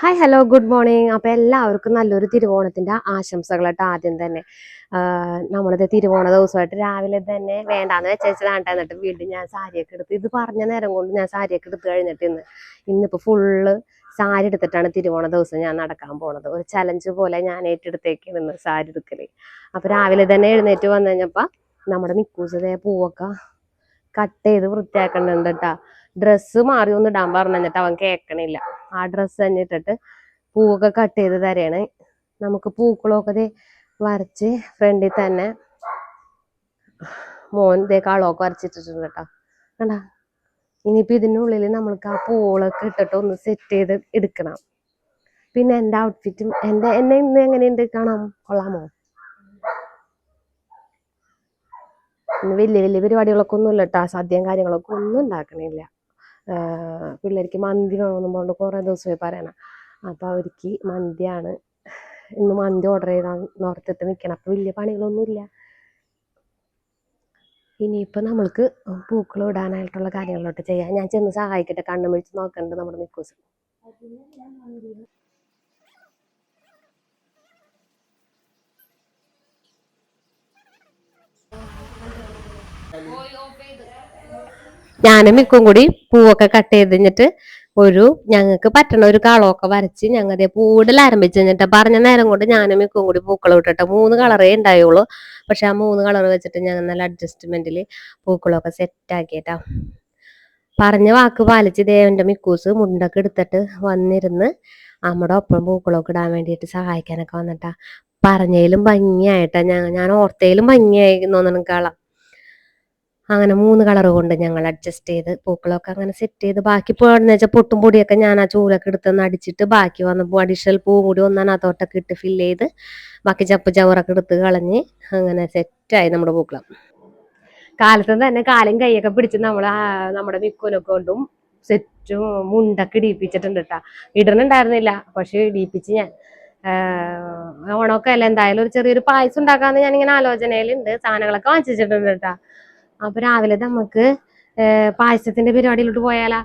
Hi hello good morning അപ്പോൾ എല്ലാവർക്കും നല്ലൊരു തിരുവോണത്തിന്റെ ആശംസകൾ കേട്ടോ ആദ്യം തന്നെ. നമ്മളിത് തിരുവോണ ദിവസമായിട്ട് രാവിലെ തന്നെ വേണ്ടാന്ന് വെച്ചാൽ എന്നിട്ട് വീണ്ടും ഞാൻ സാരിയൊക്കെ എടുത്ത് ഇത് പറഞ്ഞ നേരം കൊണ്ട് ഞാൻ സാരിയൊക്കെ എടുത്ത് കഴിഞ്ഞിട്ട് ഇന്ന് ഇന്നിപ്പോൾ ഫുള്ള് സാരി എടുത്തിട്ടാണ് തിരുവോണ ദിവസം ഞാൻ നടക്കാൻ പോണത്. ഒരു ചലഞ്ച് പോലെ ഞാൻ ഏറ്റെടുത്തേക്കാണ് ഇന്ന് സാരി എടുക്കൽ. അപ്പോൾ രാവിലെ തന്നെ എഴുന്നേറ്റ് വന്നു കഴിഞ്ഞപ്പോൾ നമ്മുടെ മിക്കൂസതേ പൂവൊക്കെ കട്ട് ചെയ്ത് വൃത്തിയാക്കണുണ്ട് കേട്ടാ ഡ്രസ്സ് മാറി ഒന്ന് ഇടാൻ പറഞ്ഞിട്ട് അവൻ കേൾക്കണില്ല ആ ഡ്രസ്സ് തന്നെ ഇട്ടിട്ട് പൂവൊക്കെ കട്ട് ചെയ്ത് തരാണ്. നമുക്ക് പൂക്കളൊക്കെ വരച്ച് ഫ്രണ്ടിൽ തന്നെ മോൻ ഇതേ കളമൊക്കെ വരച്ചിട്ടിട്ടുണ്ട് കേട്ടോ. കണ്ട? ഇനിയിപ്പോ ഇതിനുള്ളിൽ നമ്മൾക്ക് ആ പൂളൊക്കെ ഇട്ടിട്ട് ഒന്ന് സെറ്റ് ചെയ്ത് എടുക്കണം. പിന്നെ എന്റെ ഔട്ട്ഫിറ്റും എന്റെ എന്നെ ഇന്ന് എങ്ങനെയുണ്ട് കാണാം? കൊള്ളാമോ? ഇന്ന് വലിയ വലിയ പരിപാടികളൊക്കെ ഒന്നുമില്ല കേട്ടോ. സദ്യയും കാര്യങ്ങളൊക്കെ ഒന്നും ഉണ്ടാക്കണില്ല. പിള്ളേർക്ക് മന്തി വേണമെന്നും പറഞ്ഞിട്ട് കുറേ ദിവസമായി പറയണം. അപ്പോൾ അവർക്ക് മന്തിയാണ് ഇന്ന് മന്തി ഓർഡർ ചെയ്താൽ നോർത്തിട്ട് നിൽക്കണം. അപ്പോൾ വലിയ പണികളൊന്നുമില്ല. ഇനിയിപ്പോൾ നമ്മൾക്ക് പൂക്കൾ ഇടാനായിട്ടുള്ള കാര്യങ്ങളോട്ട് ചെയ്യാം. ഞാൻ ചെന്ന് സഹായിക്കട്ടെ. കണ്ണു മിഴിച്ച് നോക്കണ്ട് നമ്മുടെ മിക്കൂസ്. ഞാനും മിക്കും കൂടി പൂവൊക്കെ കട്ട് ചെയ്ത് കഴിഞ്ഞിട്ട് ഒരു ഞങ്ങൾക്ക് പറ്റണ ഒരു കളമൊക്കെ വരച്ച് ഞങ്ങൾ പൂടൽ ആരംഭിച്ചു കഴിഞ്ഞിട്ട് പറഞ്ഞ നേരം കൊണ്ട് ഞാനും മിക്കും കൂടി പൂക്കൾ വിട്ടിട്ട് മൂന്ന് കളറേ ഉണ്ടായുള്ളൂ പക്ഷെ ആ മൂന്ന് കളർ വെച്ചിട്ട് ഞങ്ങൾ നല്ല അഡ്ജസ്റ്റ്മെന്റിൽ പൂക്കളൊക്കെ സെറ്റ് ആക്കിയിട്ടാ. പറഞ്ഞ വാക്ക് പാലിച്ച് ദേവന്റെ മിക്കൂസ് മുണ്ടൊക്കെ എടുത്തിട്ട് വന്നിരുന്ന് നമ്മുടെ ഒപ്പം പൂക്കളൊക്കെ ഇടാൻ വേണ്ടിയിട്ട് സഹായിക്കാനൊക്കെ വന്നിട്ടാ. പറഞ്ഞതിലും ഭംഗിയായിട്ടാ ഞാൻ ഞാൻ ഓർത്തയിലും ഭംഗിയായി തോന്നണം കള. അങ്ങനെ മൂന്ന് കളർ കൊണ്ട് ഞങ്ങൾ അഡ്ജസ്റ്റ് ചെയ്ത് പൂക്കളൊക്കെ അങ്ങനെ സെറ്റ് ചെയ്ത്. ബാക്കി പോകണമെന്ന് വെച്ചാൽ പൊട്ടും പൊടിയൊക്കെ ഞാൻ ആ ചൂലൊക്കെ എടുത്തൊന്ന് അടിച്ചിട്ട് ബാക്കി വന്നപ്പോൾ അഡീഷണൽ പൂവും കൂടി ഒന്നാണ് അതോട്ടൊക്കെ ഇട്ട് ഫില്ല് ചെയ്ത്. ബാക്കി ചപ്പ് ചവറൊക്കെ എടുത്ത് കളഞ്ഞ് അങ്ങനെ സെറ്റായി നമ്മുടെ പൂക്കളം. കാലത്ത് തന്നെ കാലും കൈയൊക്കെ പിടിച്ച് നമ്മൾ നമ്മുടെ മിക്കോലൊക്കെ കൊണ്ടും സെറ്റും മുണ്ടൊക്കെ ഇടിയിപ്പിച്ചിട്ടുണ്ട് കേട്ടോ ഇടണുണ്ടായിരുന്നില്ല പക്ഷെ ഇടിയിപ്പിച്ച് ഞാൻ. ഓണമൊക്കെ അല്ല എന്തായാലും ഒരു ചെറിയൊരു പായസം ഉണ്ടാക്കാന്ന് ഞാനിങ്ങനെ ആലോചനയിലുണ്ട്. സാധനങ്ങളൊക്കെ വാങ്ങിച്ചിട്ടുണ്ട് കേട്ടാ അപ്പൊ രാവിലെ നമുക്ക് പായസത്തിന്റെ പരിപാടിയിലോട്ട് പോയാലാ.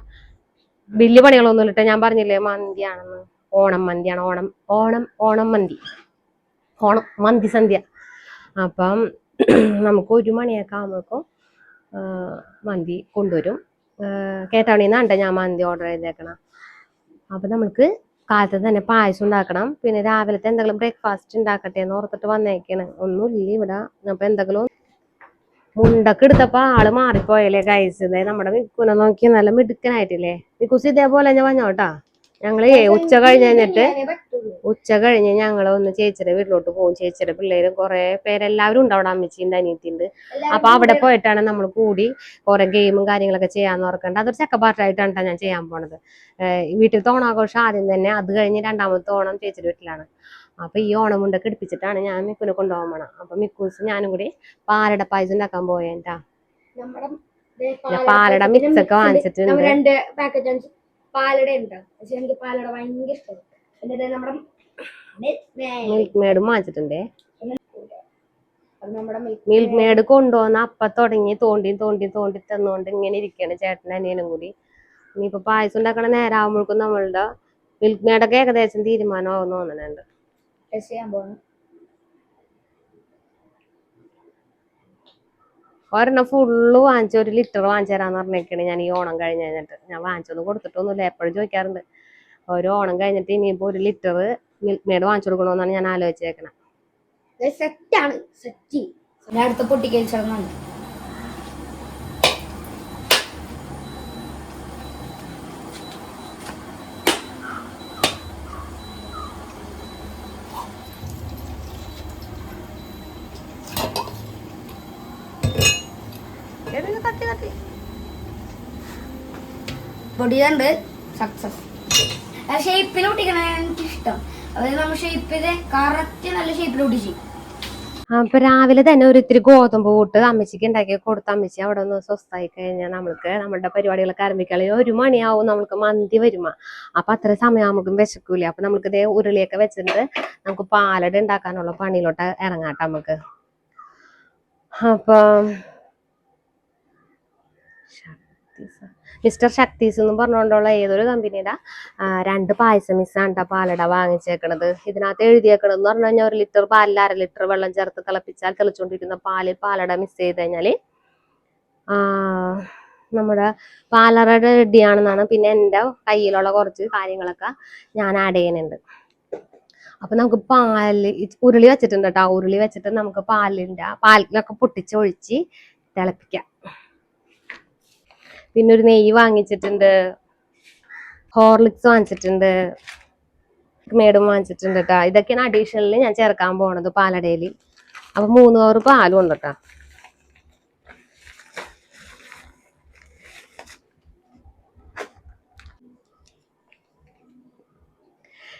വലിയ പണികളൊന്നും ഇല്ല ഞാൻ പറഞ്ഞില്ലേ മന്തിയാണെന്ന്. ഓണം മന്തിയാണ്. ഓണം ഓണം ഓണം മന്തി. ഓണം മന്തി സന്ധ്യ. അപ്പം നമുക്ക് ഒരു മണിയൊക്കെ ആകുമ്പോഴേക്കും മന്തി കൊണ്ടുവരും. കേട്ടവണിന്നാണ്ട് ഞാൻ മന്തി ഓർഡർ ചെയ്തേക്കണം? അപ്പം നമുക്ക് കാലത്ത് തന്നെ പായസം ഉണ്ടാക്കണം. പിന്നെ രാവിലത്തെ എന്തെങ്കിലും ബ്രേക്ക്ഫാസ്റ്റ് ഉണ്ടാക്കട്ടെ എന്ന് ഓർത്തിട്ട് വന്നേക്കാണ്. ഒന്നുമില്ല ഇവിടെ. അപ്പം എന്തെങ്കിലും മുണ്ടൊക്കെ എടുത്തപ്പോ ആൾ മാറിപ്പോയല്ലേ കൈസ് നമ്മുടെ മിക്കുനെ നോക്കി നല്ല മിടുക്കനായിട്ടില്ലേ? മിക്കുസ് ഇതേപോലെ ഞാൻ വന്നോട്ടാ ഞങ്ങൾ ഉച്ച കഴിഞ്ഞ് കഴിഞ്ഞിട്ട് ഉച്ച കഴിഞ്ഞ് ഞങ്ങൾ ഒന്ന് ചേച്ചിയുടെ വീട്ടിലോട്ട് പോകും ചേച്ചിയുടെ പിള്ളേരും കുറെ പേരെല്ലാവരും ഉണ്ട് അമ്മച്ചിന്റെ അനിയത്തിണ്ട്. അപ്പൊ അവിടെ പോയിട്ടാണ് നമ്മൾ കൂടി കുറെ ഗെയിമും കാര്യങ്ങളൊക്കെ ചെയ്യാന്ന് ഓർക്കണ്ട. അതൊരു ചക്കപ്പാട്ടായിട്ടാണ് ട്ടോ ഞാൻ ചെയ്യാൻ പോണത്. വീട്ടിൽ തോണാഘോഷം ആദ്യം തന്നെ. അത് കഴിഞ്ഞ് രണ്ടാമത്തെ തോണം ചേച്ചിയുടെ വീട്ടിലാണ്. അപ്പൊ ഈ ഓണം കൊണ്ടൊക്കെ എടുപ്പിച്ചിട്ടാണ് ഞാൻ മിക്കുനെ കൊണ്ടുപോകാൻ പോണം. അപ്പൊ മിക്കൂസ് ഞാനും കൂടി പാലട പായസം ഉണ്ടാക്കാൻ പോയേട്ടാ. പാലട മിക്സ് ഒക്കെ വാങ്ങിച്ചിട്ടുണ്ട്. രണ്ട് പാക്കറ്റ് പാലട ഉണ്ട്. പക്ഷെ എനിക്ക് പാലട ഭയങ്കര നമ്മുടെ. മിൽക്ക് മേഡും വാങ്ങിച്ചിട്ടുണ്ടേ. മിൽക്ക് മേഡ് കൊണ്ടുവന്ന അപ്പ തുടങ്ങി തോണ്ടി തോണ്ടി തോണ്ടി തന്നുകൊണ്ട് ഇങ്ങനെ ഇരിക്കുകയാണ് ചേട്ടനും അനിയനും കൂടി. ഇനിയിപ്പോ പായസം ഉണ്ടാക്കണ നേരം ആകുമ്പോഴേക്കും നമ്മളുടെ മിൽക്ക് മേഡൊക്കെ ഏകദേശം തീരുമാനമാകും തോന്നുന്നുണ്ട് ടെസ്റ്റ് ചെയ്യാൻ പോകുന്നു ഒരെണ്ണം ഫുള്ള് വാങ്ങിച്ച ഒരു ലിറ്റർ വാങ്ങിച്ചു തരാന്ന് പറഞ്ഞേക്കണേ. ഞാൻ ഈ ഓണം കഴിഞ്ഞ് കഴിഞ്ഞിട്ട്. ഞാൻ വാങ്ങിച്ചൊന്നും കൊടുത്തിട്ടൊന്നുമില്ല. എപ്പോഴും ചോദിക്കാറുണ്ട്. ഒരു ഓണം കഴിഞ്ഞിട്ട് ഇനിയിപ്പോ ഒരു ലിറ്റർ മിൽക്ക് മെയ്ഡ് വാങ്ങിച്ചു കൊടുക്കണമെന്നാണ് ഞാൻ ആലോചിച്ചേക്കണേ. സെറ്റ് ആണ്. സെറ്റ് ഞാൻ അടുത്ത പൊട്ടിക്കൽ ചടങ്ങാണ് പൊടിയുണ്ട് സക്സസ് ഷേപ്പിൽ ഒട്ടിക്കണേ എനിക്ക് ഇഷ്ടം. അതായത് നമ്മൾ ഷേപ്പിൽ കറക്റ്റ് നല്ല ഷേപ്പിൽ ഒട്ടിച്ചു അപ്പൊ രാവിലെ തന്നെ ഒരു ഇത്തിരി ഗോതമ്പ് കൂട്ട് അമ്മച്ചിക്ക് ഉണ്ടാക്കി കൊടുത്ത അമ്മച്ചി അവിടെ ഒന്ന് സ്വസ്ഥായി കഴിഞ്ഞാൽ നമ്മൾക്ക് നമ്മുടെ പരിപാടികളൊക്കെ ആരംഭിക്കാനുള്ള ഒരു മണിയാവും നമ്മൾക്ക് മന്തി വരുമ അപ്പൊ അത്ര സമയം നമുക്ക് വിശക്കൂല അപ്പൊ നമുക്ക് ഇതേ ഉരുളിയൊക്കെ വെച്ചിട്ട് നമുക്ക് പാലട ഉണ്ടാക്കാനുള്ള പണിയിലോട്ട് ഇറങ്ങാട്ടെ നമുക്ക് അപ്പം ശക്തി മിസ്റ്റർ ശക്തീസ് എന്ന് പറഞ്ഞുകൊണ്ടുള്ള ഏതൊരു കമ്പനിയുടെ രണ്ട് പായസം മിസ്സാണ് പാലട വാങ്ങിച്ചേക്കണത്. ഇതിനകത്ത് എഴുതിയേക്കണത് എന്ന് പറഞ്ഞു കഴിഞ്ഞാൽ ഒരു ലിറ്റർ പാലിൽ അര ലിറ്റർ വെള്ളം ചേർത്ത് തിളപ്പിച്ചാൽ തെളിച്ചുകൊണ്ടിരിക്കുന്ന പാലിൽ പാലട മിസ് ചെയ്ത് കഴിഞ്ഞാൽ നമ്മുടെ പാലറയുടെ റെഡിയാണെന്നാണ് പിന്നെ എന്റെ കയ്യിലുള്ള കുറച്ച് കാര്യങ്ങളൊക്കെ ഞാൻ ആഡ് ചെയ്യുന്നുണ്ട്. അപ്പൊ നമുക്ക് പാൽ ഉരുളി വെച്ചിട്ടുണ്ട് കേട്ടോ ഉരുളി വെച്ചിട്ട് നമുക്ക് പാലിന്റെ പാലിലൊക്കെ പൊട്ടിച്ചൊഴിച്ച് തിളപ്പിക്കാം. പിന്നെ ഒരു നെയ്യ് വാങ്ങിച്ചിട്ടുണ്ട്. ഹോർലിക്സ് വാങ്ങിച്ചിട്ടുണ്ട്. മേഡും വാങ്ങിച്ചിട്ടുണ്ട് കേട്ടോ ഇതൊക്കെയാണ് അഡീഷണലി ഞാൻ ചേർക്കാൻ പോണത് പാലടയിൽ അപ്പൊ മൂന്ന് കവർ പാലും ഉണ്ട് കേട്ടോ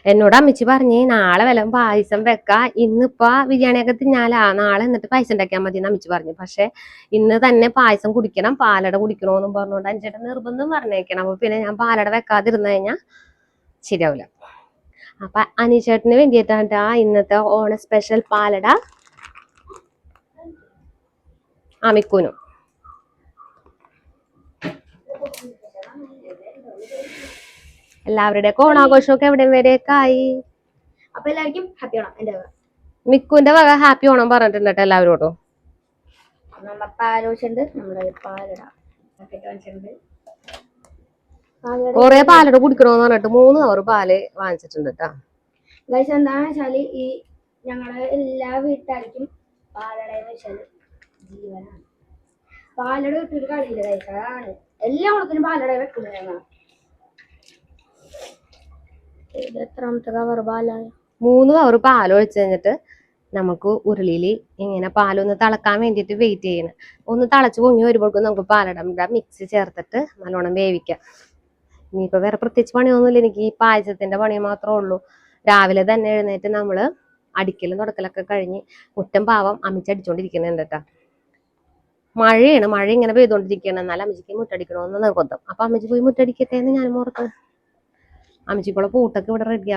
എന്നോട് അമ്മച്ചി പറഞ്ഞ് നാളെ വല്ല പായസം വെക്കാം. ഇന്നിപ്പോ ബിരിയാണിയൊക്കെ തിന്നാലാ. നാളെ എന്നിട്ട് പായസം ഉണ്ടാക്കിയാൽ മതി എന്ന് അമ്മച്ചി പറഞ്ഞു. പക്ഷെ ഇന്ന് തന്നെ പായസം കുടിക്കണം പാലട കുടിക്കണമെന്നും പറഞ്ഞുകൊണ്ട് അഞ്ചേട്ടൻ നിർബന്ധം പറഞ്ഞേക്കണം. അപ്പൊ പിന്നെ ഞാൻ പാലട വെക്കാതിരുന്നു കഴിഞ്ഞാ ശരിയാവില്ല അപ്പൊ അനീഷേട്ടന് വേണ്ടിയിട്ടാണ് ഇന്നത്തെ ഓണ സ്പെഷ്യൽ പാലട. അമിക്കൂനും എല്ലാവരുടെയൊക്കെ ഓണാഘോഷമൊക്കെ എവിടെ വരെയൊക്കെ ആയി അപ്പൊ എല്ലാവർക്കും ഹാപ്പി ഓണം എന്റെ വക. മിക്കുന്റെ വക ഹാപ്പി ഓണം പറഞ്ഞിട്ടുണ്ട് കേട്ടോ എല്ലാവരോടും. നമ്മുടെ പാലട. പാലട കൊറേ പാലട കുടിക്കണോന്ന് പറഞ്ഞിട്ട് മൂന്ന് അവർ പാൽ വാങ്ങിച്ചിട്ടുണ്ട് കേട്ടോ. ഗൈസ് എന്താണെന്ന് വെച്ചാൽ ഈ ഞങ്ങളെ എല്ലാ വീട്ടുകാർക്കും പാലട എന്ന് വെച്ചാൽ ജീവനാണ്. പാലട വിട്ടൊരു കളിയില്ല ഗൈസ് അതാണ്. എല്ലാ ഓണത്തിനും പാലട വെക്കുന്നത് എത്രാമത്തെ കവർ പാലായ മൂന്ന് കവർ പാൽ ഒഴിച്ചു കഴിഞ്ഞിട്ട് നമുക്ക് ഉരുളിയിൽ ഇങ്ങനെ പാലൊന്ന് തിളക്കാൻ വേണ്ടിയിട്ട് വെയിറ്റ് ചെയ്യണം. ഒന്ന് തിളച്ച് പൊങ്ങി വരുമ്പോഴേക്കും നമുക്ക് പാലട മിക്സ് ചേർത്തിട്ട് നല്ലോണം വേവിക്കാം. ഇനിയിപ്പോൾ വേറെ പ്രത്യേകിച്ച് പണിയൊന്നുമില്ല. എനിക്ക് ഈ പായസത്തിന്റെ പണി മാത്രമേ ഉള്ളൂ. രാവിലെ തന്നെ എഴുന്നേറ്റ് നമ്മൾ അടിക്കലും തുടക്കലൊക്കെ കഴിഞ്ഞ് മുറ്റം പാവം അമിച്ചടിച്ചോണ്ടിരിക്കുന്നുണ്ട് കേട്ടോ. മഴയാണ്. മഴ ഇങ്ങനെ പെയ്തുകൊണ്ടിരിക്കുകയാണ് എന്നാലും അമ്മച്ചിക്ക് മുറ്റടിക്കണമെന്ന് നിർബന്ധം. അപ്പൊ അമ്മച്ചി പോയി മുറ്റടിക്കട്ടെ എന്ന് ഞാൻ ഓർത്ത് അമ്മച്ചിക്കുള്ള പൂട്ടൊക്കെ ഇവിടെ റെഡി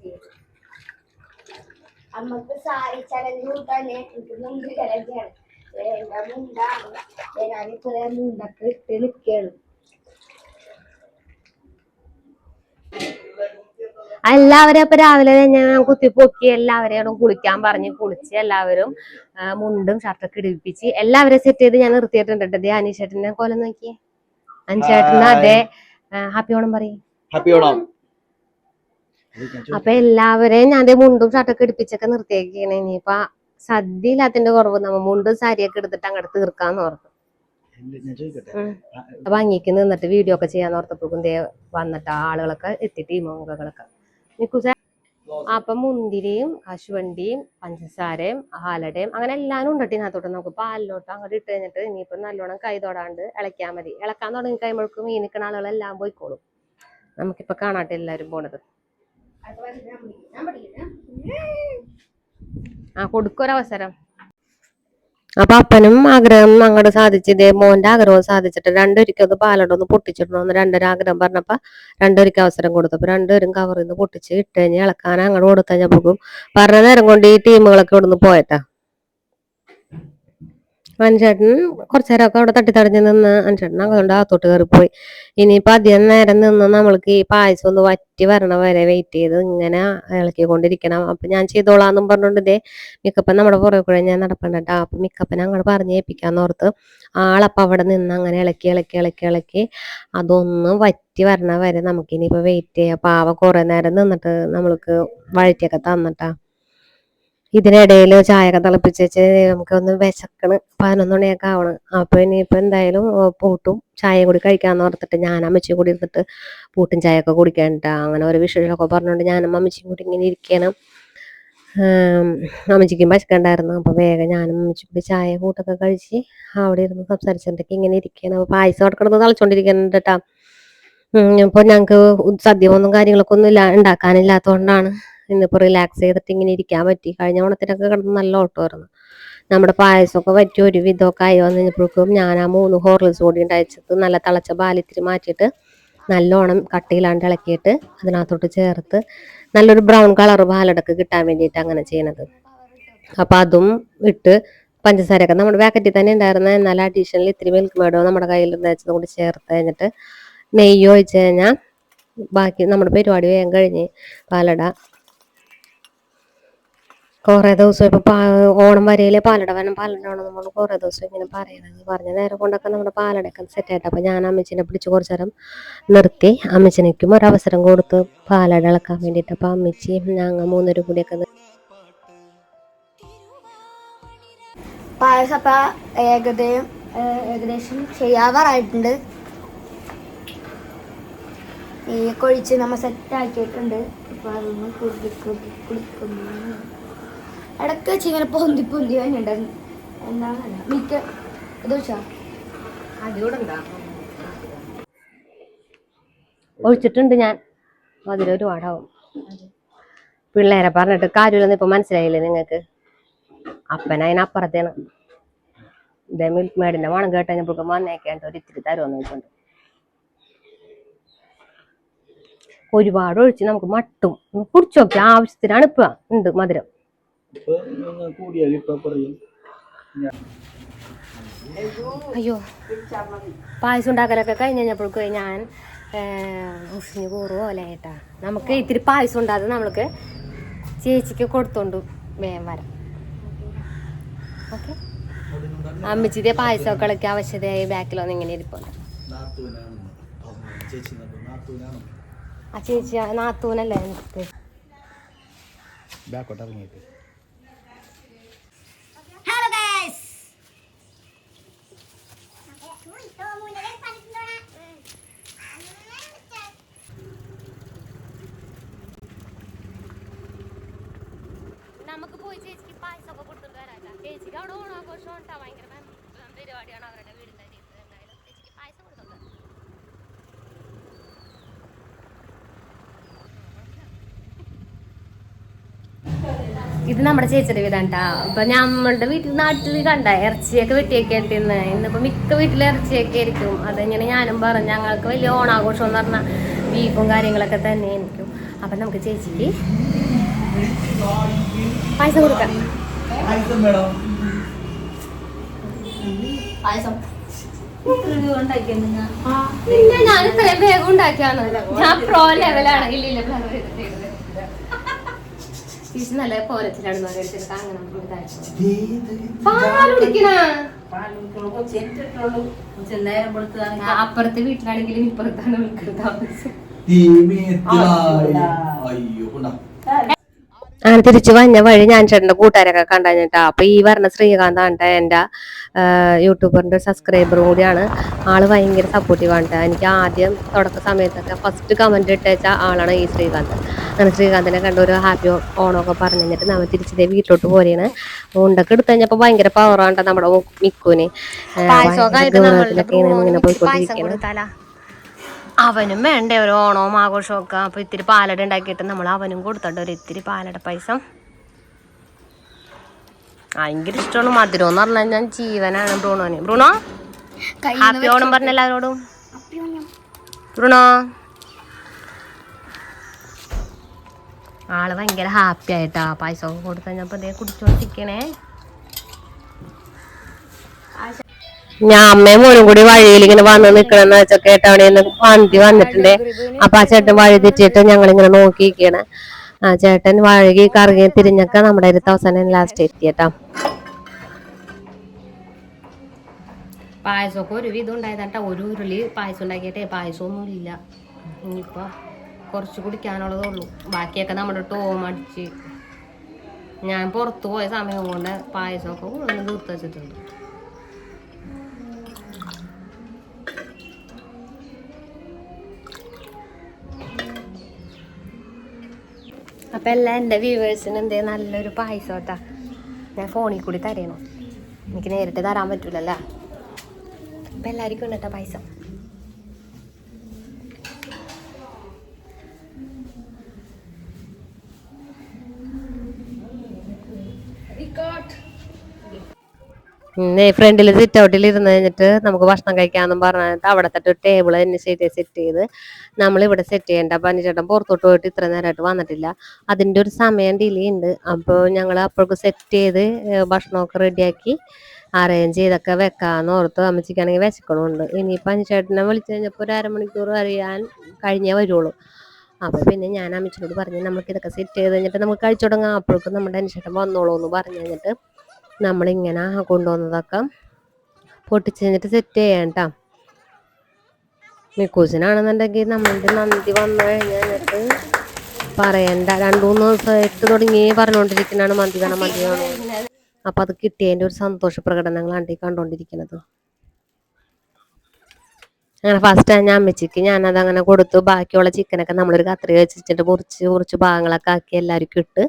ചെയ്യും അമ്മയ്ക്ക് സാരി ചലഞ്ച് കൂട്ടാന് എനിക്ക് മുണ്ട് ചലഞ്ചാണ് മുണ്ടാണ് ഞാനിപ്പോ മുണ്ടൊക്കെ ഇട്ട് നിൽക്കുകയാണ് എല്ലാവരും അപ്പൊ രാവിലെ തന്നെ ഞാൻ കുത്തിപ്പൊക്കി എല്ലാവരെയും കുളിക്കാൻ പറഞ്ഞ് കുളിച്ച് എല്ലാവരും മുണ്ടും ഷർട്ടൊക്കെ ഇടിപ്പിച്ച് എല്ലാവരെയും സെറ്റ് ചെയ്ത് ഞാൻ നിർത്തിയിട്ടുണ്ട് ദേ അനീഷേട്ടനെ കൊല നോക്കിയേ അനീഷേട്ടന് അതെ ഹാപ്പി ഓണം പറയും. ഹാപ്പി ഓണം. അപ്പൊ എല്ലാവരെയും ഞാൻ മുണ്ടും ഷർട്ടൊക്കെ ഇടിപ്പിച്ചൊക്കെ നിർത്തിയേക്കാണ്. ഇനിയിപ്പൊ സദ്യ ഇല്ലാത്തിന്റെ കുറവ് നമ്മ മുണ്ടും സാരിയൊക്കെ എടുത്തിട്ട് അങ്ങോട്ട് തീർക്കാന്ന് ഓർത്തു. അപ്പൊ അങ്ങേക്ക് നിന്നിട്ട് വീഡിയോ ഒക്കെ ചെയ്യാന്ന് ഓർത്തപ്പോ ദേ വന്നിട്ട് ആളുകളൊക്കെ എത്തി ടീമുകളൊക്കെ അപ്പൊ മുന്തിരിയും കശുവണ്ടിയും പഞ്ചസാരയും ഹാലടയും അങ്ങനെ എല്ലാരും ഉണ്ട് ഇതിനകത്തോട്ട്. നമുക്ക് പാലിലോട്ട് അങ്ങോട്ട് ഇട്ട് കഴിഞ്ഞിട്ട് ഇനിയിപ്പോ നല്ലോണം കൈ തൊടാണ്ട് ഇളക്കാൻ മതി. ഇളക്കാൻ തുടങ്ങി കഴിയുമ്പോഴേക്കും ഈ നിൽക്കുന്ന ആളുകളെല്ലാം പോയിക്കോളും. നമുക്കിപ്പൊ കാണാട്ടെ എല്ലാരും പോണത്. ആ കൊടുക്കൊരവസരം അപ്പൊ അപ്പനും ആഗ്രഹം അങ്ങോട്ട് സാധിച്ച് ഇതേ മോന്റെ ആഗ്രഹവും സാധിച്ചിട്ട് പാലട ഒന്ന് പാലടൊന്ന് പൊട്ടിച്ചിടണമെന്ന് രണ്ടൊരു ആഗ്രഹം പറഞ്ഞപ്പോ രണ്ടൊരിക്കൽ അവസരം കൊടുത്തു. അപ്പൊ രണ്ടുപേരും കവറിൽ നിന്ന് പൊട്ടിച്ച് ഇട്ട് കഴിഞ്ഞ് ഇളക്കാൻ അങ്ങോട്ട് കൊടുത്തു കഴിഞ്ഞപ്പോഴേക്കും പറഞ്ഞ നേരം കൊണ്ട് ഈ ടീമുകളൊക്കെ ഇവിടുന്ന് പോയട്ടാ അനുചേട്ടൻ കുറച്ചു നേരമൊക്കെ അവിടെ തട്ടിത്തടഞ്ഞ് നിന്ന് അനുചേട്ടൻ അങ്ങോട്ട് അകത്തോട്ട് കയറിപ്പോയി. ഇനിയിപ്പോ അധികം നേരം നിന്ന് നമ്മൾക്ക് ഈ പായസം ഒന്ന് വറ്റി വരണ വരെ വെയിറ്റ് ചെയ്ത് ഇങ്ങനെ ഇളക്കിക്കൊണ്ടിരിക്കണം. അപ്പൊ ഞാൻ ചെയ്തോളാന്നും പറഞ്ഞുകൊണ്ട് ഇതേ മിക്കപ്പൻ നമ്മുടെ പുറകെ കൂടെ ഞാൻ നടപ്പണ്ടാ അപ്പൊ മിക്കപ്പൻ അങ്ങോട്ട് പറഞ്ഞ് ഏൽപ്പിക്കാന്ന് ഓർത്ത് ആളപ്പ അവിടെ നിന്ന് അങ്ങനെ ഇളക്കി ഇളക്കി ഇളക്കി ഇളക്കി അതൊന്നും വറ്റി വരണ വരെ നമുക്ക് ഇനിയിപ്പോ വെയിറ്റ് ചെയ്യാം. പാവ കുറെ നേരം നിന്നിട്ട് നമ്മൾക്ക് വഴറ്റിയൊക്കെ തന്നിട്ടാ. ഇതിനിടയിൽ ചായയൊക്കെ തിളപ്പിച്ച് വെച്ച് നമുക്ക് ഒന്ന് വിശക്കണ്. പതിനൊന്ന് മണിയൊക്കെ ആവണം. അപ്പൊ ഇനിയിപ്പോൾ എന്തായാലും പൂട്ടും. ചായയും കൂടി കഴിക്കാന്ന് ഓർത്തിട്ട് ഞാൻ അമ്മച്ചിയും കൂടി ഇരുന്നിട്ട് പൂട്ടും ചായയൊക്കെ കുടിക്കാനിട്ടാ അങ്ങനെ ഒരു വിഷയമൊക്കെ പറഞ്ഞുകൊണ്ട് ഞാനും അമ്മച്ചിയും കൂടി ഇങ്ങനെ ഇരിക്കണം. അമ്മച്ചിക്കും പശക്കണ്ടായിരുന്നു അപ്പൊ വേഗം ഞാനും അമ്മച്ചി കൂടി ചായ കൂട്ടൊക്കെ കഴിച്ച് അവിടെ ഇരുന്ന് സംസാരിച്ചിട്ടൊക്കെ ഇങ്ങനെ ഇരിക്കണം. അപ്പൊ പായസം അവിടെ കിടന്ന് കേട്ടോ ഇപ്പോൾ ഇപ്പൊ ഞങ്ങക്ക് സദ്യമൊന്നും കാര്യങ്ങളൊക്കെ ഒന്നും ഇല്ല ഉണ്ടാക്കാനില്ലാത്തതുകൊണ്ടാണ്. ഇന്നിപ്പോ റിലാക്സ് ചെയ്തിട്ട് ഇങ്ങനെ ഇരിക്കാൻ പറ്റി. കഴിഞ്ഞ ഓണത്തിനൊക്കെ കിടന്ന് നല്ല ഓട്ടമായിരുന്നു നമ്മുടെ പായസമൊക്കെ പറ്റി ഒരു വിധമൊക്കെ ആയി വന്നു കഴിഞ്ഞപ്പോഴേക്കും ഞാൻ ആ മൂന്ന് ഹോർലിക്സ് കൂടി ഉണ്ടായിച്ചത് നല്ല തിളച്ച പാലിത്തിരി മാറ്റിയിട്ട് നല്ലോണം കട്ടിയിലാണ്ട് ഇളക്കിയിട്ട് അതിനകത്തോട്ട് ചേർത്ത് നല്ലൊരു ബ്രൗൺ കളർ പാലടക്ക് കിട്ടാൻ വേണ്ടിയിട്ട് അങ്ങനെ ചെയ്യണത്. അപ്പം അതും ഇട്ട് പഞ്ചസാരയൊക്കെ നമ്മുടെ പാക്കറ്റിൽ തന്നെ ഉണ്ടായിരുന്ന എന്നാൽ അഡീഷണൽ ഇത്തിരി മിൽക്ക് മേഡോ നമ്മുടെ കയ്യിൽ ഉണ്ടായിച്ചത് കൂടി ചേർത്ത് കഴിഞ്ഞിട്ട് നെയ്യ് ഒഴിച്ച് കഴിഞ്ഞാൽ ബാക്കി നമ്മുടെ പരിപാടി വേഗം കഴിഞ്ഞ് പാലട കുറേ ദിവസം ഇപ്പൊ പാ ഓണം വരയിലെ പാലട വേണം പാലട വേണം നമ്മൾ കുറേ ദിവസം ഇങ്ങനെ പറയുന്നത് പറഞ്ഞ നേരം കൊണ്ടൊക്കെ നമ്മുടെ പാലടയൊക്കെ സെറ്റായിട്ട് അപ്പൊ ഞാൻ അമ്മച്ചിനെ പിടിച്ച് കുറച്ച് നേരം നിർത്തി. അമ്മച്ചിനേക്കും ഒരവസരം കൊടുത്ത് പാലട വേണ്ടിട്ട് വേണ്ടിയിട്ട് അപ്പൊ അമ്മച്ചിയും ഞങ്ങൾ മൂന്നര കൂടിയൊക്കെ പായസം അപ്പൊ ഏകദേശം ഏകദേശം ചെയ്യാറായിട്ടുണ്ട്. ഈ കൊഴിച്ച് നമ്മ സെറ്റ് ആക്കിയിട്ടുണ്ട്. അപ്പൊ അതൊന്ന് കുടിക്കുന്നു ഇടയ്ക്ക് വെച്ച് ഇങ്ങനെ പൊന്തി പൊന്തി തന്നെയുണ്ട് എന്താണല്ല മിക്ക ഇത് വെച്ചാ ഒഴിച്ചിട്ടുണ്ട് ഞാൻ. അതിലൊരു പാടാവും. പിള്ളേരെ പറഞ്ഞിട്ട് കാര്യമില്ലെന്ന് ഇപ്പൊ മനസ്സിലായില്ലേ നിങ്ങക്ക് അതിനപ്പുറത്തേണ് ഇതേ മിൽക്ക് മേഡിന്റെ മണം കേട്ട് കഴിഞ്ഞപ്പോഴേക്കും വന്നേക്കാണ്ട് ഒരു ഇത്തിരി തരുമെന്ന് വെച്ചിട്ടുണ്ട് ഒരുപാട് ഒഴിച്ച് നമുക്ക് മട്ടും കുടിച്ചോക്കെ ആവശ്യത്തിനാണ് ഇപ്പൊ. ഉണ്ട് മധുരം. ഇപ്പൊ കൂടിയാൽ ഇപ്പൊ പറയും അയ്യോ. പായസം ഉണ്ടാക്കലൊക്കെ കഴിഞ്ഞ് കഴിഞ്ഞപ്പോഴേക്കും ഞാൻ മുസ്ലിം കൂറു പോലെ ഏട്ടാ? നമുക്ക് ഇത്തിരി പായസം ഉണ്ടാകും നമ്മൾക്ക്. ചേച്ചിക്ക് കൊടുത്തോണ്ട് വേഗം വരാം. ഓക്കെ? അമ്മച്ചിന്റെ പായസമൊക്കെ ഇളക്കി ആവശ്യതയായി ബാക്കിലൊന്നും ഇങ്ങനെ ഇരിപ്പുണ്ട്. ആ ചേച്ചി നാത്തൂനല്ലേ? എനിക്ക് ബാക്കോട്ട് ഇറങ്ങിയിട്ട് ഹലോ ഗൈസ് നമുക്ക് പോയി ചേച്ചിക്ക് പായസമൊക്കെ കൊടുത്തിട്ട് വരാം ചേച്ചിക്ക് അവിടെ ഓണാഘോഷം ഉണ്ടാ. ഭയങ്കര പരിപാടിയാണ് അവരുടെ വീടിന്റെ രീതിയിൽ എന്തായാലും ചേച്ചിക്ക് പായസം കൊടുത്തിട്ട് ഇത് നമ്മുടെ ചേച്ചിയുടെ വീടാണ് കേട്ടോ അപ്പൊ നമ്മളുടെ വീട്ടിൽ നാട്ടിൽ കണ്ട ഇറച്ചിയൊക്കെ വെട്ടിയൊക്കെ ഇട്ടിന്ന് ഇന്നിപ്പോ മിക്ക വീട്ടിലെ ഇറച്ചിയൊക്കെ ആയിരിക്കും. അതെങ്ങനെ ഞാനും പറഞ്ഞു ഞങ്ങൾക്ക് വലിയ ഓണാഘോഷം എന്ന് പറഞ്ഞാൽ ബീഫും കാര്യങ്ങളൊക്കെ തന്നെ എനിക്കും അപ്പൊ നമുക്ക് ചേച്ചിക്ക് പായസം കൊടുക്കാം. പായസം പിന്നെ ഞാൻ ഇത്രയും വേഗം ഉണ്ടാക്കിയാണ്? ഞാൻ പ്രോ ലെവലാണ് ഇല്ല ഇല്ല plan ചെയ്തിട്ട്. ചേച്ചി നല്ല പോലത്തിലാണ് എടുത്തിട്ട് അങ്ങനെ അപ്പുറത്തെ വീട്ടിലാണെങ്കിലും ഇപ്പുറത്താണ് വിളിക്കുന്നത് താമസം അയ്യോ. അങ്ങനെ തിരിച്ചു വന്ന വഴി ഞാൻ ചേട്ടന്റെ കൂട്ടുകാരൊക്കെ കണ്ടു അപ്പൊ ഈ പറഞ്ഞ ശ്രീകാന്താണ് എന്റെ യൂട്യൂബറിന്റെ സബ്സ്ക്രൈബറും കൂടിയാണ്. ആൾ ഭയങ്കര സപ്പോർട്ടീവ് ട്ടാ. എനിക്ക് ആദ്യം തുടക്ക സമയത്തൊക്കെ ഫസ്റ്റ് കമന്റ് ഇട്ടേച്ച ആളാണ് ഈ ശ്രീകാന്ത്. അങ്ങനെ ശ്രീകാന്തിനെ കണ്ട ഒരു ഹാപ്പി ഓണമൊക്കെ പറഞ്ഞു കഴിഞ്ഞിട്ട് നമ്മൾ തിരിച്ചതേ വീട്ടിലോട്ട് പോരെയാണ് ഉണ്ടൊക്കെ എടുത്തു കഴിഞ്ഞപ്പോൾ ഭയങ്കര പവറാണ് നമ്മുടെ മിക്കൂന് ഇങ്ങനെ പോയിക്കൊണ്ടിരിക്കുകയാണ് അവനും വേണ്ടേ ഒരു ഓണവും ആഘോഷവും ഒക്കെ. അപ്പൊ ഇത്തിരി പാലട ഉണ്ടാക്കിയിട്ട് നമ്മൾ അവനും കൊടുത്തോട്ടെ ഒരു ഇത്തിരി പാലട പൈസ. ഭയങ്കര ഇഷ്ടമാണ് മധുരം എന്ന് പറഞ്ഞാൽ ഞാൻ ജീവനാണ് ബ്രൂണോന്. ബ്രൂണോ? ഹാപ്പി ഓണം പറഞ്ഞ എല്ലാവരോടും. ബ്രൂണോ? ആൾ ഭയങ്കര ഹാപ്പി ആയിട്ടാ. പായസമൊക്കെ കൊടുത്തു കഴിഞ്ഞപ്പോ ഇതേ കുടിച്ചോണ്ടിരിക്കണേ. ഞാൻ അമ്മയും മോനും കൂടി വഴിയിൽ ഇങ്ങനെ വന്ന് നിക്കണെന്ന് വെച്ചാൽ കേട്ട അവിടെ നിന്ന് വണ്ടി വന്നിട്ടുണ്ട്. അപ്പൊ ആ ചേട്ടൻ വഴി തെറ്റിയിട്ട് ഞങ്ങൾ ഇങ്ങനെ നോക്കിയിരിക്കണ ആ ചേട്ടൻ വഴുകി കറങ്ങി തിരിഞ്ഞൊക്കെ നമ്മുടെ അടുത്ത് അവസാനം ലാസ്റ്റ് എത്തിയട്ടാ പായസമൊക്കെ ഒരു വിധം ഉണ്ടായതാട്ടാ. ഒരു ഉരുളി പായസം ഉണ്ടാക്കിയിട്ടേ പായസമൊന്നും ഇല്ല ഇനിയിപ്പോ കുറച്ച് കുടിക്കാനുള്ളതേ ഉള്ളൂ. ബാക്കിയൊക്കെ നമ്മുടെ ടോം അടിച്ച് ഞാൻ പുറത്തു പോയ സമയം കൊണ്ട് പായസമൊക്കെ തീർത്ത് വെച്ചിട്ടുണ്ട്. അപ്പൊ എല്ലാ എന്റെ വ്യൂവേഴ്സിന് എന്തേ നല്ലൊരു പായസം ഞാൻ ഫോണിൽ കൂടി തരയണം എനിക്ക് നേരിട്ട് തരാൻ പറ്റൂലല്ലോ? അപ്പം എല്ലാവർക്കും ഉണ്ട് പായസം. ഫ്രണ്ടിൽ സിറ്റ് ഔട്ടിൽ ഇരുന്ന് കഴിഞ്ഞിട്ട് നമുക്ക് ഭക്ഷണം കഴിക്കാമെന്നും പറഞ്ഞിട്ട് അവിടത്തെ ഒരു ടേബിൾ തന്നെ ശരി സെറ്റ് ചെയ്ത് നമ്മൾ ഇവിടെ സെറ്റ് ചെയ്യേണ്ട. അപ്പൊ അനുചേട്ടൻ പുറത്തോട്ട് പോയിട്ട് ഇത്ര നേരമായിട്ട് വന്നിട്ടില്ല. അതിന്റെ ഒരു സമയം ഡിലേ ഉണ്ട് അപ്പോൾ ഞങ്ങൾ അപ്പോഴേക്ക് സെറ്റ് ചെയ്ത് ഭക്ഷണമൊക്കെ റെഡിയാക്കി അറേഞ്ച് ചെയ്തൊക്കെ വെക്കാന്ന് ഓർത്ത് അമ്മച്ചിക്കാണെങ്കിൽ വിശക്കണമുണ്ട് ഇനിയിപ്പോൾ അനുചേട്ടനെ വിളിച്ചു കഴിഞ്ഞപ്പോൾ ഒരു അരമണിക്കൂർ അറിയാൻ കഴിഞ്ഞേ വരുള്ളൂ. അപ്പോൾ പിന്നെ ഞാൻ അമ്മച്ചിനോട് പറഞ്ഞു നമുക്ക് ഇതൊക്കെ സെറ്റ് ചെയ്ത് കഴിഞ്ഞിട്ട് നമുക്ക് കഴിച്ചു തുടങ്ങാം അപ്പോഴേക്കും നമ്മുടെ അനുശേഷം വന്നോളൂ എന്ന് പറഞ്ഞു കഴിഞ്ഞിട്ട് നമ്മളിങ്ങനെ കൊണ്ടുവന്നതൊക്കെ പൊട്ടിച്ച് സെറ്റ് ചെയ്യാം കേട്ടോ മിക്കൂസിനാണെന്നുണ്ടെങ്കിൽ നമ്മളുടെ നന്ദി വന്നു കഴിഞ്ഞിട്ട് പറയണ്ട. രണ്ടു മൂന്ന് ദിവസമായിട്ട് തുടങ്ങി പറഞ്ഞുകൊണ്ടിരിക്കുന്നതാണ് മന്തി വേണം മന്തി വേണം. അപ്പൊ അത് കിട്ടിയതിന്റെ ഒരു സന്തോഷ പ്രകടനങ്ങളാണ് ഈ കണ്ടോണ്ടിരിക്കുന്നത് അങ്ങനെ ഫസ്റ്റ് ഞാൻ അമ്മച്ചിക്ക് ഞാനത് അങ്ങനെ കൊടുത്തു. ബാക്കിയുള്ള ചിക്കനൊക്കെ നമ്മളൊരു കത്രിക വെച്ചിട്ട് മുറിച്ച് മുറിച്ച് ഭാഗങ്ങളൊക്കെ ആക്കി എല്ലാവർക്കും ഇട്ട്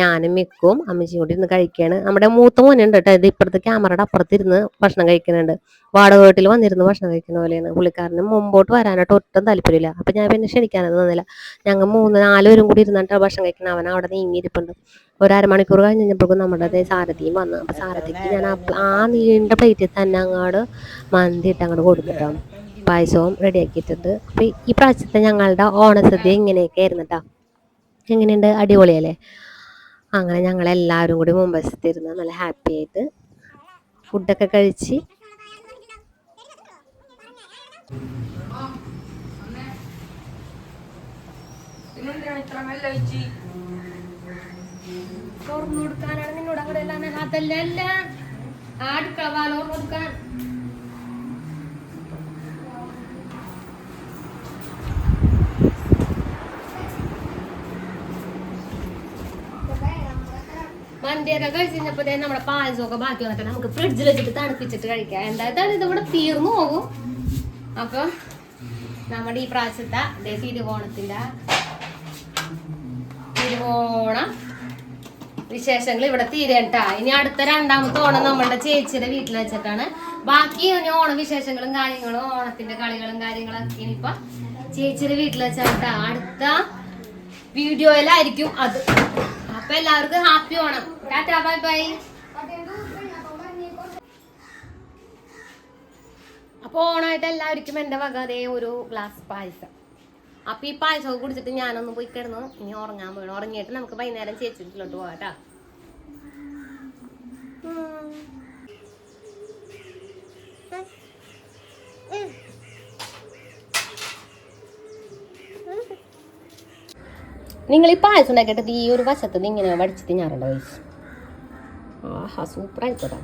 ഞാനും മിക്കും അമ്മച്ചി കൂടി ഇരുന്ന് കഴിക്കാണ്. നമ്മുടെ മൂത്ത മോനുണ്ട് കേട്ടോ ഇത് ഇപ്പുറത്തെ ക്യാമറയുടെ അപ്പുറത്ത് ഇരുന്ന് ഭക്ഷണം കഴിക്കുന്നുണ്ട്. വാടക വീട്ടിൽ വന്നിരുന്ന് ഭക്ഷണം കഴിക്കുന്ന പോലെയാണ്. പുള്ളിക്കാരന് മുമ്പോട്ട് വരാനായിട്ട് ഒട്ടും താല്പര്യമില്ല. അപ്പൊ ഞാൻ പിന്നെ ക്ഷണിക്കാനൊന്നും തന്നില്ല ഞങ്ങൾ മൂന്ന് നാലുപേരും കൂടി ഇരുന്നിട്ട് ഭക്ഷണം കഴിക്കണം. അവൻ അവിടെ നീങ്ങിയിരിപ്പുണ്ട്. ഒരു അരമണിക്കൂർ കഴിഞ്ഞ് കഴിഞ്ഞപ്പോഴേക്കും നമ്മുടെ സാരഥിയും വന്നു. അപ്പൊ സാരഥിക്ക് ഞാൻ ആ നീണ്ട പ്ലേറ്റിൽ തന്നെ അങ്ങോട്ട് മന്തി ഇട്ട് അങ്ങോട്ട് കൊടുത്തിട്ടോ. പായസവും റെഡിയാക്കിയിട്ടുണ്ട് അപ്പൊ ഈ പ്രാവശ്യത്തെ ഞങ്ങളുടെ ഓണസദ്യ ഇങ്ങനെയൊക്കെ ആയിരുന്നു കേട്ടോ എങ്ങനെയുണ്ട്? അടിപൊളിയല്ലേ? അങ്ങനെ ഞങ്ങൾ എല്ലാവരും കൂടി മുമ്പശത്തിരുന്ന് നല്ല ഹാപ്പി ആയിട്ട് ഫുഡൊക്കെ കഴിച്ച്. തുറന്നു കൊടുക്കാനാണ് നിന്നോട് എല്ലാം. അതല്ല അല്ല ആ അടുക്കള വാല തുറന്നു കൊടുക്കാൻ. മന്തിയൊക്കെ കഴിച്ച് കഴിഞ്ഞപ്പോ ദേ നമ്മുടെ പായസമൊക്കെ ബാക്കി വന്നിട്ട് നമുക്ക് ഫ്രിഡ്ജിൽ വെച്ചിട്ട് തണുപ്പിച്ചിട്ട് കഴിക്കാം. എന്തായാലും ഇത് ഇവിടെ തീർന്നു പോകും. അപ്പൊ നമ്മുടെ ഈ പ്രാവശ്യത്തെ ദേ തിരുവോണത്തിന്റെ തിരുവോണം വിശേഷങ്ങൾ ഇവിടെ തീരേട്ടാ ഇനി അടുത്ത രണ്ടാമത്തെ ഓണം നമ്മളുടെ ചേച്ചിയുടെ വീട്ടിൽ വെച്ചിട്ടാണ്. ബാക്കി ഇനി ഓണ വിശേഷങ്ങളും കാര്യങ്ങളും ഓണത്തിന്റെ കളികളും കാര്യങ്ങളൊക്കെ ഇനിയിപ്പൊ ചേച്ചിയുടെ വീട്ടിൽ വെച്ചാട്ടാ അടുത്ത വീഡിയോയിലായിരിക്കും അത്. അപ്പൊ എല്ലാവർക്കും happy Onam. Tata bye bye അപ്പോൾ ഓണമായിട്ട് എല്ലാവർക്കും എന്റെ വക അതേ ഒരു ഗ്ലാസ് പായസം. അപ്പം ഈ പായസം കുടിച്ചിട്ട് ഞാനൊന്ന് പോയി കിടന്നു. ഇനി ഉറങ്ങാൻ പോകണം ഉറങ്ങിയിട്ട് നമുക്ക് വൈകുന്നേരം ചേച്ചി വീട്ടിലോട്ട് പോകാം നിങ്ങൾ ഈ പായസം ഉണ്ടാക്കിയിട്ട് ഈ ഒരു വശത്ത് ഇങ്ങനെ വടിച്ച് തിന്നാറുണ്ടോ വയസ്സ് 哈苏不来个的。